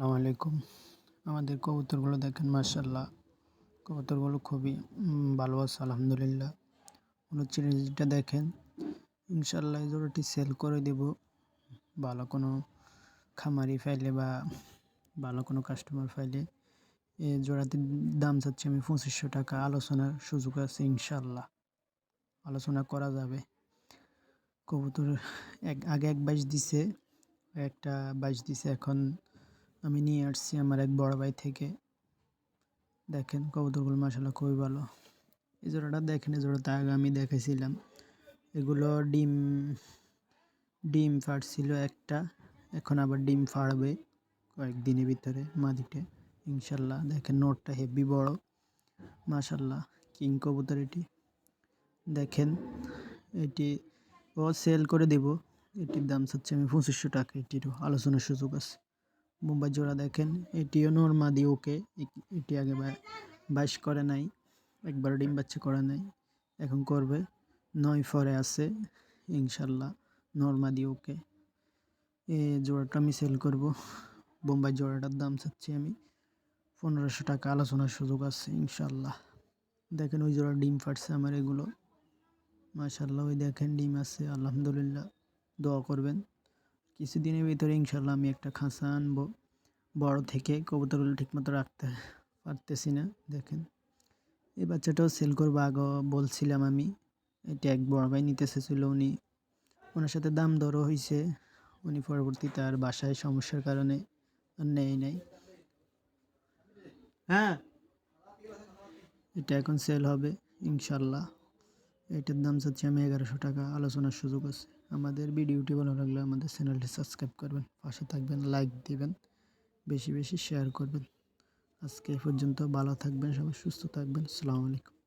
আসসালামু আলাইকুম। আমাদের কবুতরগুলো দেখেন মার্শাল্লাহ কবুতরগুলো খুবই ভালো আছে, আলহামদুলিল্লাহ। উনচল্লিশটা দেখেন। ইনশাল্লাহ এই জোড়াটি সেল করে দেব। ভালো কোনো খামারি ফাইলে বা ভালো কোনো কাস্টমার ফাইলে। এই জোড়াটির দাম চাচ্ছি আমি পঁচিশশো টাকা। আলোচনার সুযোগ আছে ইনশাল্লাহ আলোচনা করা যাবে। কবুতর এক, আগে এক বাইশ দিছে, একটা বাইশ দিছে, এখন আমি নিয়ে আসছি আমার এক বড় ভাই থেকে। দেখেন, কবুতরগুলো মাসাল্লাহ খুবই ভালো। এই জোড়াটা দেখেন, এই জোড়াটা আগে আমি দেখেছিলাম এগুলো ডিম ডিম ফাটছিল একটা, এখন আবার ডিম ফাড়বে কয়েকদিনের ভিতরে মাদিটা ইনশাল্লাহ দেখেন নোটটা হেভি বড়। মাশাল্লাহ কিং কবুতর এটি। দেখেন, এটি ও সেল করে দেব। এটির দাম চাচ্ছে আমি পঁচিশশো টাকা, এটিরও আলোচনার সুযোগ আছে। মুম্বাই জোড়া দেখেন, এটিও নর্মাদি ওকে এটি আগে বাইশ করে নাই একবার ডিম বাচ্চা করে নাই, এখন করবে, নয় ফরে আছে, ইনশাল্লাহ নর্মাদি ওকে এ জোড়াটা আমি সেল করব, বোম্বাই জোড়াটার দাম চাচ্ছি আমি পনেরোশো টাকা, আলোচনার সুযোগ আছে, ইনশাল্লাহ। দেখেন ওই জোড়া ডিম ফাটছে আমার এগুলো, মাশাল্লাহ, ওই দেখেন ডিম আছে, আলহামদুলিল্লাহ, দোয়া করবেন। কিছুদিনের ভিতরে ইনশাল্লাহ আমি একটা খাঁচা আনব। বড় থেকে কবুতরগুলো ঠিকমতো রাখতে পারতেছি না, দেখেন। এই বাচ্চাটাও সেল করব আগে বলছিলাম আমি। এটা এক বড় ভাই নিতে এসেছিল উনি। ওনার সাথে দাম দরও হয়েছে উনি পরবর্তীতে আর বাসায় সমস্যার কারণে আর নেই নাই। হ্যাঁ এটা এখন সেল হবে ইনশাল্লাহ এটার দাম চাচ্ছি আমি এগারোশো টাকা। আলোচনার সুযোগ আছে। আমাদের ভিডিওটি ভালো লাগলে আমাদের চ্যানেলটি সাবস্ক্রাইব করবেন, পাশে থাকবেন, লাইক দিবেন, বেশি বেশি শেয়ার করবেন। আজকে এ পর্যন্ত ভালো থাকবেন, সবাই সুস্থ থাকবেন। আসসালামু আলাইকুম।